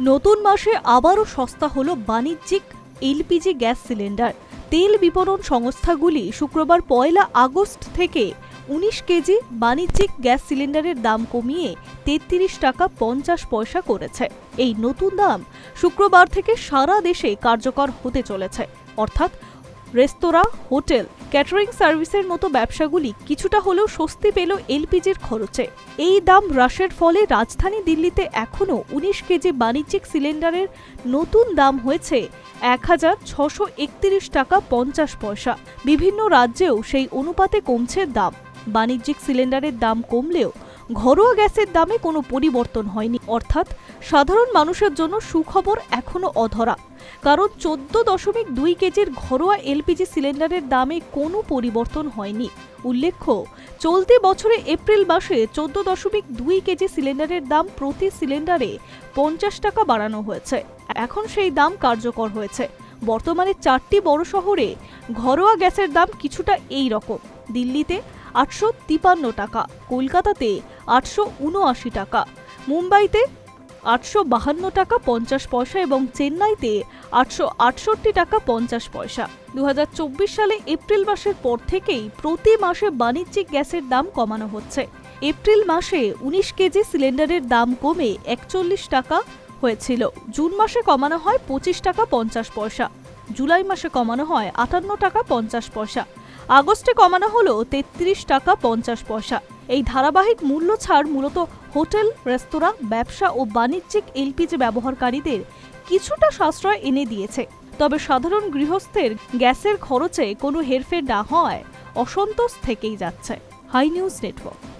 নতুন মাসে আবারও সস্তা হলো বাণিজ্যিক এলপিজি গ্যাস সিলিন্ডার। তেল বিপণন সংস্থাগুলি শুক্রবার পয়লা আগস্ট থেকে উনিশ কেজি বাণিজ্যিক গ্যাস সিলিন্ডারের দাম কমিয়ে তেত্রিশ টাকা পঞ্চাশ পয়সা করেছে। এই নতুন দাম শুক্রবার থেকে সারা দেশে কার্যকর হতে চলেছে। অর্থাৎ রেস্তোরাঁ, হোটেল, ক্যাটারিং সার্ভিসের মতো ব্যবসাগুলি কিছুটা হলেও স্বস্তি পেল এলপিজির খরচে। এই দাম হ্রাসের ফলে রাজধানী দিল্লিতে এখনও উনিশ কেজি বাণিজ্যিক সিলিন্ডারের নতুন দাম হয়েছে এক হাজার ছশো একত্রিশ টাকা পঞ্চাশ পয়সা। বিভিন্ন রাজ্যেও সেই অনুপাতে কমছে দাম। বাণিজ্যিক সিলিন্ডারের দাম কমলেও ঘরোয়া গ্যাসের দামে কোনো পরিবর্তন হয়নি। অর্থাৎ সাধারণ মানুষের জন্য সুখবর এখনও অধরা। কারণ চোদ্দ দশমিক দুই কেজির ঘরোয়া এলপিজি সিলিন্ডারের দামে কোনো পরিবর্তন হয়নি। উল্লেখ্য, চলতি বছরে এপ্রিল মাসে চোদ্দ দশমিক দুই কেজি সিলিন্ডারের দাম প্রতি সিলিন্ডারে পঞ্চাশ টাকা বাড়ানো হয়েছে। এখন সেই দাম কার্যকর হয়েছে। বর্তমানে চারটি বড় শহরে ঘরোয়া গ্যাসের দাম কিছুটা এই রকম। দিল্লিতে আটশো টাকা, কলকাতাতে আটশো উনআশি টাকা, মুম্বাইতে আটশো বাহান্ন টাকা পঞ্চাশ পয়সা এবং চেন্নাইতে আটশো আটষট্টি টাকা পঞ্চাশ পয়সা। দু হাজার চব্বিশ সালে এপ্রিল মাসের পর থেকেই প্রতি মাসে বাণিজ্যিক গ্যাসের দাম কমানো হচ্ছে। এপ্রিল মাসে উনিশ কেজি সিলিন্ডারের দাম কমে একচল্লিশ টাকা হয়েছিল। জুন মাসে কমানো হয় পঁচিশ টাকা পঞ্চাশ পয়সা। জুলাই মাসে কমানো হয় আটান্ন টাকা পঞ্চাশ পয়সা। আগস্টে কমানো হলো তেত্রিশ টাকা পঞ্চাশ পয়সা। এই ধারাবাহিক মূল্য ছাড় মূলত হোটেল, রেস্তোরাঁ, ব্যবসা ও বাণিজ্যিক এলপিজি ব্যবহারকারীদের কিছুটা সাশ্রয় এনে দিয়েছে। তবে সাধারণ গৃহস্থের গ্যাসের খরচে কোনো হেরফের না হওয়ায় অসন্তোষ থেকেই যাচ্ছে। Hi news network.